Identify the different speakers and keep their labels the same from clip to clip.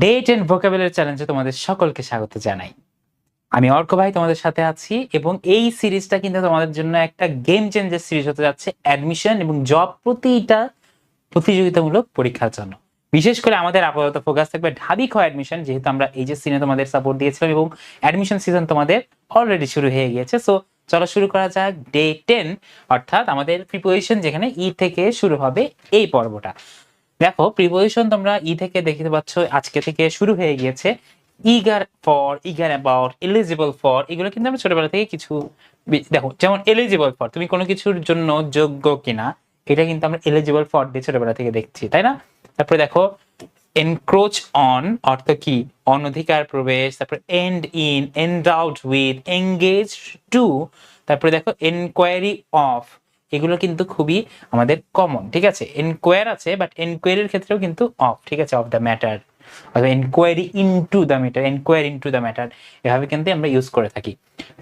Speaker 1: Date and vocabulary চ্যালেঞ্জে তোমাদের সকলকে স্বাগত জানাই। আমি অর্ক ভাই তোমাদের সাথে আছি এবং এই সিরিজটা কিন্তু তোমাদের জন্য একটা গেম চেঞ্জের সিরিজ হতে যাচ্ছে অ্যাডমিশন এবং জব প্রতিটা প্রতিযোগিতামূলক পরীক্ষার জন্য। বিশেষ করে আমাদের আপাতত ফোকাস থাকবে ঢাবি খ অ্যাডমিশন যেহেতু আমরা এই যে সিনে তোমাদের সাপোর্ট দিয়েছিলাম এবং অ্যাডমিশন সিজন তোমাদের অলরেডি শুরু হয়ে গিয়েছে। সো চলো শুরু করা যাক ডে টেন অর্থাৎ আমাদের প্রিপারেশন যেখানে ই থেকে শুরু হবে এই পর্বটা। দেখো প্রিপোজিশন তোমরা ই থেকে দেখতে পাচ্ছ, আজকে থেকে শুরু হয়ে গিয়েছে। Eager for eager about eligible for এগুলো কিন্তু আমরা ছোটবেলা থেকে কিছু দেখো, যেমন এলিজিবল ফর তুমি কোনো কিছুর জন্য যোগ্য কিনা, এটা কিন্তু আমরা এলিজিবল ফর দিয়ে ছোটবেলা থেকে দেখছি, তাই না? তারপরে দেখো এনক্রোচ অন অর্থ কি? অনধিকার প্রবেশ, তারপরে and in and out with engage to তারপরে দেখো এনকোয়ারি অফ এগুলো কিন্তু খুবই আমাদের কমন ঠিক আছে? এনকোয়ার আছে বাট এনকোয়ারির ক্ষেত্রেও কিন্তু অফ ঠিক আছে? অফ দ্য ম্যাটার অথবা enquiry into the matter enquiry into the matter এভাবে কিন্তু আমরা ইউজ করে থাকি।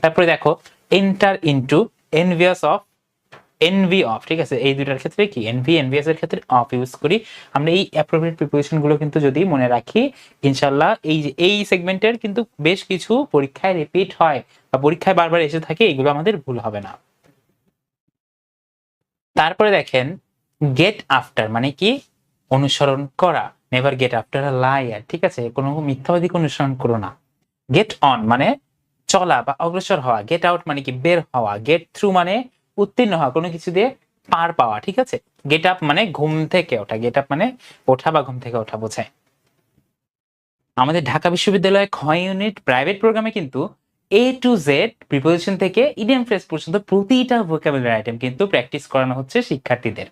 Speaker 1: তারপরে দেখো enter into envious of envy of ঠিক আছে? এই দুটার ক্ষেত্রে কি? এনভি এনভিএস এর ক্ষেত্রে অফ ইউজ করি। আমরা এই অ্যাপ্রোপ্রিয়েট প্রিপারেশনগুলো কিন্তু যদি মনে রাখি ইনশাল্লাহ এই যে, এই সেগমেন্টের কিন্তু বেশ কিছু পরীক্ষায় রিপিট হয় বা পরীক্ষায় বারবার এসে থাকে, এগুলো আমাদের ভুল হবে না। তারপরে দেখেন গেট আফটার মানে কি? অনুসরণ করা। নেভার গেট আফটার লায়ার ঠিক আছে? কোনো মিথ্যাবাদীকে অনুসরণ করো না। গেট অন মানে চলা বা অগ্রসর হওয়া। গেট আউট মানে কি? বের হওয়া। গেট থ্রু মানে উত্তীর্ণ হওয়া। কোনো কিছু দিয়ে পার পাওয়া, ঠিক আছে? গেট আপ মানে ঘুম থেকে ওঠা। গেট আপ মানে ওঠা বা ঘুম থেকে ওঠা বোঝায়। আমাদের ঢাকা বিশ্ববিদ্যালয়ে খ ইউনিট প্রাইভেট প্রোগ্রামে কিন্তু এ টু জেড প্রিপোজিশন থেকে ইডিয়াম ফ্রেজ পর্যন্ত প্রতিটা ভোকাবুলারি আইটেম কিন্তু প্র্যাকটিস করানো হচ্ছে শিক্ষার্থীদের।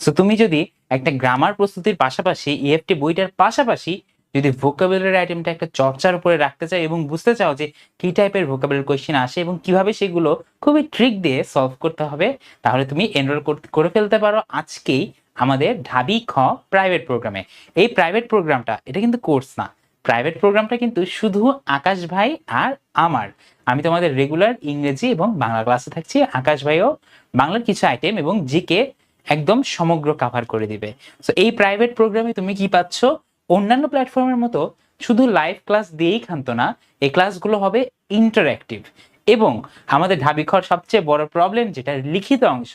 Speaker 1: সো তুমি যদি একটা গ্রামার প্রস্তুতির পাশাপাশি ইএফটি বইটার পাশাপাশি যদি ভোকাবুলারি আইটেমটা একটা চর্চার উপরে রাখতে চাও এবং বুঝতে চাও যে কি টাইপের ভোকাবুলারি কোয়েশ্চেন আসে এবং কীভাবে সেগুলো খুবই ট্রিক দিয়ে সলভ করতে হবে, তাহলে তুমি এনরোল করে ফেলতে পারো আজকেই আমাদের ঢাবি খ প্রাইভেট প্রোগ্রামে এই প্রাইভেট প্রোগ্রামটা এটা কিন্তু কোর্স না। প্রাইভেট প্রোগ্রামটা কিন্তু শুধু আকাশ ভাই আর আমার। আমি তোমাদের রেগুলার ইংরেজি এবং বাংলা ক্লাসে থাকছি। আকাশ ভাইও বাংলার কিছু আইটেম এবং জিকে একদম সমগ্র কাভার করে দিবে। সো এই প্রাইভেট প্রোগ্রামে তুমি কি পাচ্ছ? অন্যান্য প্ল্যাটফর্মের মতো শুধু লাইভ ক্লাস দিয়েই খান্ত না, এই ক্লাসগুলো হবে ইন্টারঅ্যাক্টিভ এবং আমাদের ঢাবিখর সবচেয়ে বড় প্রবলেম যেটা লিখিত অংশ,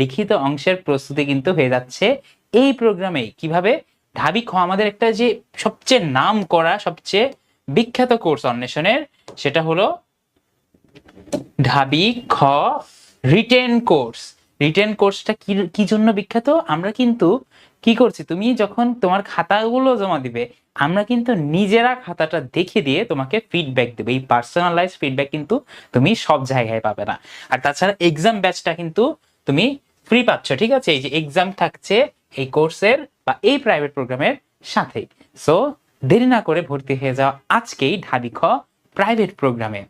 Speaker 1: লিখিত অংশের প্রস্তুতি কিন্তু হয়ে যাচ্ছে এই প্রোগ্রামেই কীভাবে? ঢাবি খ আমাদের একটা যে সবচেয়ে নাম করা, সবচেয়ে বিখ্যাত কোর্স অন্বেষণের, সেটা হলো ঢাবি খ রিটেন কোর্স। রিটেন কোর্সটা কি কি জন্য বিখ্যাত? আমরা কিন্তু কি করছি, তুমি যখন তোমার খাতাগুলো জমা দিবে, আমরা কিন্তু নিজেরা খাতাটা দেখে দিয়ে তোমাকে ফিডব্যাক দেবে। এই পার্সোনালাইজ ফিডব্যাক কিন্তু তুমি সব জায়গায় পাবে না। আর তাছাড়া এক্সাম ব্যাচটা কিন্তু তুমি ফ্রি পাচ্ছ, ঠিক আছে? এই যে এক্সাম থাকছে এই কোর্সের বা এই প্রাইভেট প্রোগ্রামের সাথেই। সো দেরি না করে ভর্তি হয়ে যাও আজকেই ঢাবি খ প্রাইভেট প্রোগ্রামে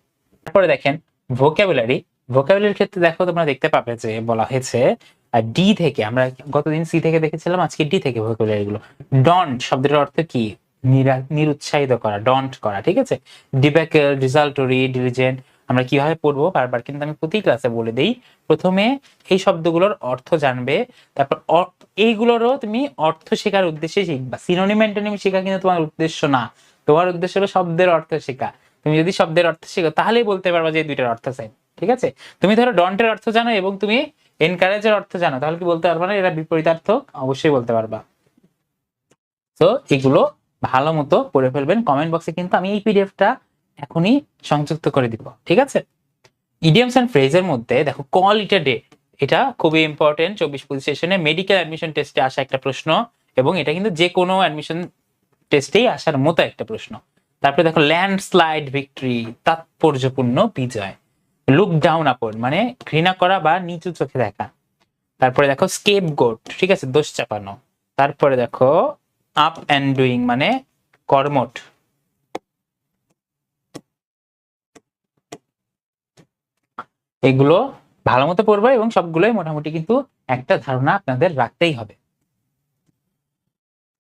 Speaker 1: তারপরে দেখেন ভোকাবুলারি ভোকাবুলারির ক্ষেত্রে দেখো তোমরা দেখতে পাবে যে বলা হয়েছে ডি থেকে, আমরা গতদিন সি থেকে দেখেছিলাম, আজকে ডি থেকে ভোকাবুলারি গুলো। ডন্ট শব্দের অর্থ কি? নিরা- নিরুৎসাহিত করা ডন্ট করা, ঠিক আছে? ডিবেকেল রিজাল্টরি ডিলিজেন্ট আমরা কীভাবে পড়ব বারবার, কিন্তু আমি প্রতি ক্লাসে বলে দিই, প্রথমে এই শব্দগুলোর অর্থ জানবে, তারপর এইগুলোরও তুমি অর্থ শেখার উদ্দেশ্যে শিখবা। সিনোনিম অ্যান্টোনিম শেখা কিন্তু তোমার উদ্দেশ্য না। তোমার উদ্দেশ্য হলো শব্দের অর্থ শেখা। তুমি যদি শব্দের অর্থ শেখো, তাহলেই বলতে পারবা যে দুইটার অর্থ সেম ঠিক আছে? তুমি ধরো ডন্টের অর্থ জানো এবং তুমি এনকারেজের অর্থ জানো, তাহলে কি বলতে পারবা না? এরা বিপরীতার্থক অবশ্যই বলতে পারবা। তো এগুলো ভালো মতো পড়ে ফেলবেন। কমেন্ট বক্সে কিন্তু আমি এই পিডিএফটা এখনই সংযুক্ত করে দিব, ঠিক আছে? ইডিয়ামস অ্যান্ড ফ্রেজের মধ্যে দেখো কল ইটা ডে এটা খুবই ইম্পর্টেন্ট চব্বিশ পঁচিশ সেশনে মেডিকেল অ্যাডমিশন টেস্টে আসা একটা প্রশ্ন এবং এটা কিন্তু যে কোনো অ্যাডমিশন টেস্টেই আসার মতো একটা প্রশ্ন। তারপরে দেখো ল্যান্ডস্লাইড ভিক্টরি তাৎপর্যপূর্ণ বিজয়। লুক ডাউন আপন মানে ঘৃণা করা বা নিচু চোখে দেখা। তারপরে দেখো স্কেপ গোট ঠিক আছে, দোষ চাপানো। তারপরে দেখো আপ অ্যান্ড ডুইং মানে কর্মট এগুলো ভালো মতো পড়বে এবং সবগুলোই মোটামুটি কিন্তু একটা ধারণা আপনাদের রাখতেই হবে।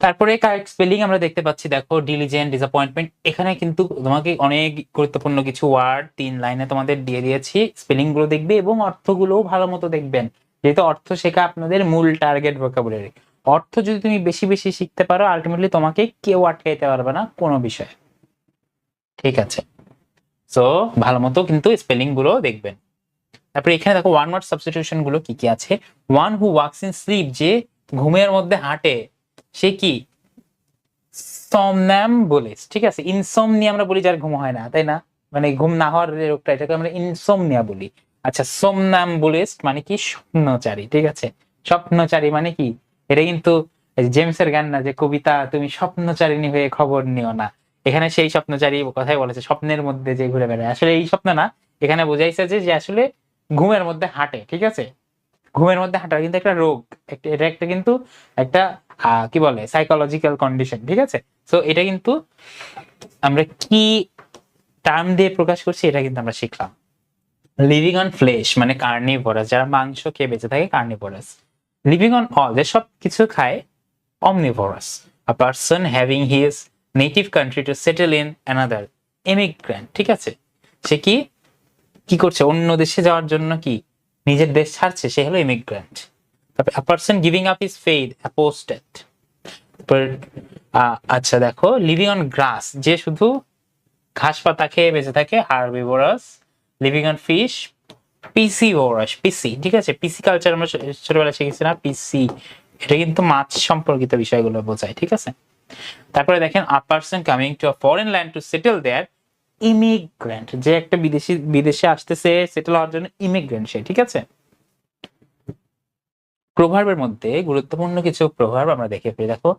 Speaker 1: তারপরে কারেক্ট স্পেলিং আমরা দেখতে পাচ্ছি, দেখো ডিলিজেন্ট ডিসঅ্যাপয়েন্টমেন্ট এখানে কিন্তু তোমাকে অনেক গুরুত্বপূর্ণ কিছু ওয়ার্ড তিন লাইনে তোমাদের দিয়ে দিয়েছি। স্পেলিংগুলো দেখবে এবং অর্থগুলোও ভালো মতো দেখবেন। যেহেতু অর্থ শেখা আপনাদের মূল টার্গেট ভোকাবুলারি অর্থ যদি তুমি বেশি বেশি শিখতে পারো আলটিমেটলি তোমাকে কেউ আটকাইতে পারবে না কোনো বিষয়ে। ঠিক আছে? সো ভালো মতো কিন্তু স্পেলিংগুলো দেখবেন। তারপরে এখানে দেখো ওয়ান ওয়ার্ড সাবস্টিটিউশনগুলো কি কি আছে? One who works in sleep যে ঘুমের মধ্যে হাঁটে, সে কি? ঠিক আছে? ইনসোমনিয়া আমরা বলি যার ঘুম হয় না, তাই না? মানে ঘুম না হওয়ার রোগটা, এটাকে আমরা ইনসোমনিয়া বলি। আচ্ছা somnambulist মানে কি? স্বপ্নচারী, ঠিক আছে? স্বপ্নচারী মানে কি? এটা কিন্তু জেমসের গান না, যে কবিতা, তুমি স্বপ্নচারিণী হয়ে খবর নিও না। এখানে সেই স্বপ্নচারী কথাই বলেছে, স্বপ্নের মধ্যে যে ঘুরে বেড়ায়। আসলে এই স্বপ্ন না, এখানে বোঝাইছে যে আসলে ঘুমের মধ্যে হাঁটে, ঠিক আছে? ঘুমের মধ্যে হাঁটা কিন্তু একটা রোগ। এটা একটা কিন্তু একটা কি বলে সাইকোলজিক্যাল কন্ডিশন ঠিক আছে? সো এটা কিন্তু আমরা কি টার্ম দিয়ে প্রকাশ করছি, এটা কিন্তু আমরা শিখলাম। লিভিং অন ফ্লেশ মানে কার্নিভোরাস যারা মাংস খেয়ে বেঁচে থাকে কার্নিভোরাস লিভিং অন অল যে সব কিছু খায়, omnivorous a person having his native country to settle in another immigrant, ঠিক আছে? সে কি? কি করছে? অন্য দেশে যাওয়ার জন্য কি? নিজের দেশ ছাড়ছে? সে হলো ইমিগ্রেন্ট তারপর person giving up his faith apostate তারপর আচ্ছা দেখো লিভিং অন গ্রাস যে শুধু ঘাস পাতা খেয়ে বেঁচে থাকে herbivorous living on fish piscivorous পিসি ঠিক আছে? পিসি কালচার আমরা ছোটবেলায় শিখেছি না পিসি এটা কিন্তু মাছ সম্পর্কিত বিষয়গুলো বোঝায়, ঠিক আছে? তারপরে দেখেন a person coming to a foreign land to settle there immigrant যে একটা বিদেশি, বিদেশে আসতেছে সেটেল হওয়ার জন্য ইমিগ্রেন্ট সে, ঠিক আছে? প্রভাবের মধ্যে গুরুত্বপূর্ণ কিছু প্রভাব আমরা দেখে ফেলি। দেখো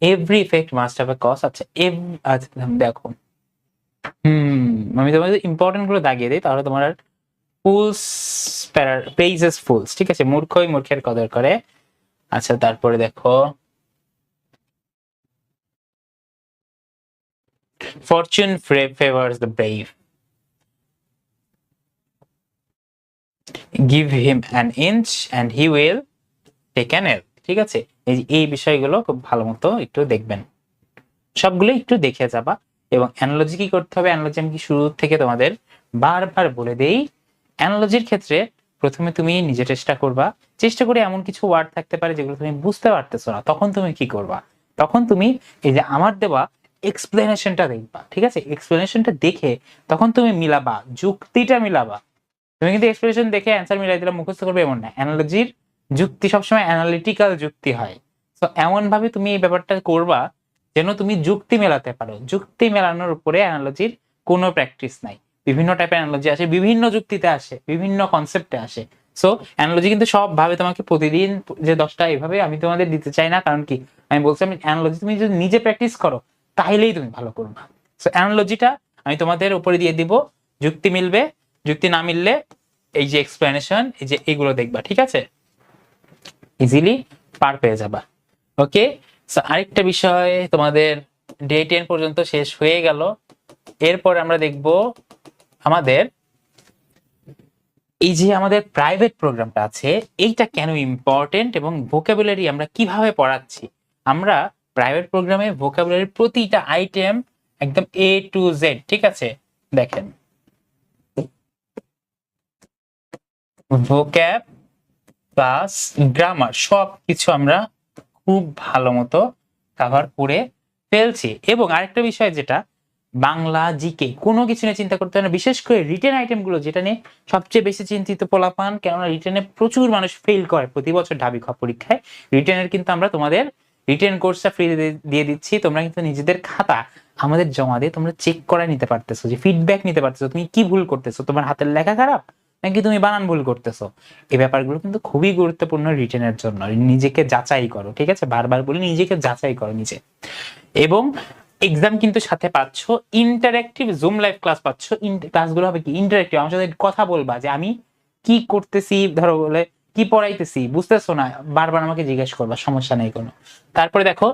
Speaker 1: every effect must have a cause আচ্ছা এভ- আচ্ছা দেখো। হুম, আমি তোমাদের ইম্পর্টেন্টগুলো দাগিয়ে দিই, তাহলে তোমার আর ফুলস প্রেইজেস ফুলস ঠিক আছে? মূর্খই মূর্খের কদর করে। আচ্ছা তারপরে দেখো fortune favours the brave give him an inch and he will take an ell ঠিক আছে? এই বিষয়গুলো খুব ভালো মতো একটু দেখবেন। সবগুলো একটু দেখে যাবা এবং অ্যানালজি কি করতে হবে? অ্যানালজি আমি কি শুরু থেকে তোমাদের বারবার বলে দেই? অ্যানালজির ক্ষেত্রে প্রথমে তুমি নিজে চেষ্টা করবা। চেষ্টা করে এমন কিছু ওয়ার্ড থাকতে পারে যেগুলো তুমি বুঝতে পারতেছো না। তখন তুমি কি করবা? তখন তুমি এই যে, আমার দেওয়া এক্সপ্লেনেশনটা দেখবা, ঠিক আছে? এক্সপ্লেনেশনটা দেখে তখন তুমি মিলাবা, যুক্তিটা মিলাবা। তুমি কিন্তু এক্সপ্লেনেশন দেখে অ্যান্সার মিলাই দিলে মুখস্থ করবে এমন না। অ্যানালজির যুক্তি সবসময় অ্যানালিটিক্যাল যুক্তি হয়। তো এমন ভাবে তুমি এই ব্যাপারটা করবা যেন তুমি যুক্তি মেলাতে পারো। যুক্তি মেলানোর উপরে অ্যানালজির কোনো প্র্যাকটিস নাই। বিভিন্ন টাইপের অ্যানালজি আসে, বিভিন্ন যুক্তিতে আসে, বিভিন্ন কনসেপ্টে আসে। সো অ্যানালজি কিন্তু সব ভাবে তোমাকে প্রতিদিন যে দশটা এভাবে আমি তোমাদের দিতে চাই না। কারণ কি? আমি বলছি আমি অ্যানালজি তুমি যদি নিজে প্র্যাকটিস করো তাইলেই তুমি ভালো করবে সো অ্যানালজিটা আমি তোমাদের উপরে দিয়ে দিব। যুক্তি মিলবে, যুক্তি না মিললে এই যে এক্সপ্লেনেশন এই যে এগুলো দেখবা, ঠিক আছে? ইজিলি পার পেয়ে যাবা। ওকে আরেকটা বিষয় তোমাদের ডে টেন পর্যন্ত শেষ হয়ে গেল। এরপর আমরা দেখব আমাদের এই যে আমাদের প্রাইভেট প্রোগ্রামটা আছে, এইটা কেন ইম্পর্টেন্ট এবং ভোকাবুলারি আমরা কীভাবে পড়াচ্ছি? আমরা প্রাইভেট প্রোগ্রামে ভোকাবুলারির প্রতিটা আইটেম একদম এ টু জেড ঠিক আছে? দেখেন। ভোক্যাব প্লাস গ্রামার সব কিছু আমরা খুব ভালো মতো কাভার করে ফেলছি। এবং আরেকটা বিষয় যেটা, বাংলা জিকে কোনো কিছু নিয়ে চিন্তা করতে হয় না, বিশেষ করে রিটেন আইটেমগুলো যেটা নিয়ে সবচেয়ে বেশি চিন্তিত পোলাপান, কেননা রিটেনে প্রচুর মানুষ ফেল করে প্রতি বছর ঢাবি পরীক্ষায়। রিটেনের কিন্তু আমরা তোমাদের রিটেন কোর্সটা ফ্রি দিয়ে দিচ্ছি। তোমরা কিন্তু নিজেদের খাতা আমাদের জমা দিয়ে তোমরা চেক করে নিতে পারতেছো, যে ফিডব্যাক নিতে পারতেছো। তুমি কি ভুল করতেছো? তোমার হাতের লেখা খারাপ? নাকি তুমি বানান ভুল করতেছো? এই ব্যাপারগুলো কিন্তু খুবই গুরুত্বপূর্ণ রিটেনের জন্য। নিজেকে যাচাই করো, ঠিক আছে? বারবার বলি, নিজেকে যাচাই করো নিজে। এবং এক্সাম কিন্তু সাথে পাচ্ছ ইন্টারেক্টিভ জুম লাইভ ক্লাস পাচ্ছ। ক্লাসগুলো হবে কি? ইন্টারেক্টিভ আমার সাথে কথা বলবা যে আমি কি করতেছি? ধরো বলে কি পড়াইতেছি? বুঝতেছো না? বারবার আমাকে জিজ্ঞেস করবা, সমস্যা নেই কোনো। তারপরে দেখো,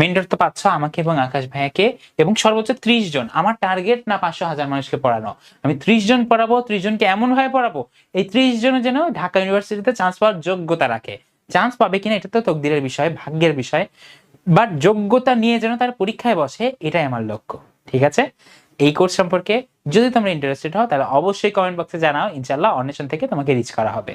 Speaker 1: মেন্টর তো পাচ্ছ আমাকে এবং আকাশ ভাইয়াকে এবং সর্বোচ্চ ত্রিশ জন। আমার টার্গেট না পাঁচশো হাজার মানুষকে পড়ানো। আমি ত্রিশ জন পড়াবো, ত্রিশ জনকে এমন ভাবে পড়াবো, এই ত্রিশ জন যেন ঢাকা ইউনিভার্সিটিতে চান্স পাওয়ার যোগ্যতা রাখে। চান্স পাবে কিনা এটা তো তকদিরের বিষয়, ভাগ্যের বিষয়। বাট যোগ্যতা নিয়ে যেন তার পরীক্ষায় বসে, এটাই আমার লক্ষ্য, ঠিক আছে? এই কোর্স সম্পর্কে যদি তোমরা ইন্টারেস্টেড হও, তাহলে অবশ্যই কমেন্ট বক্সে জানাও। ইনশাল্লাহ অন্বেষণ থেকে তোমাকে রিচ করা হবে।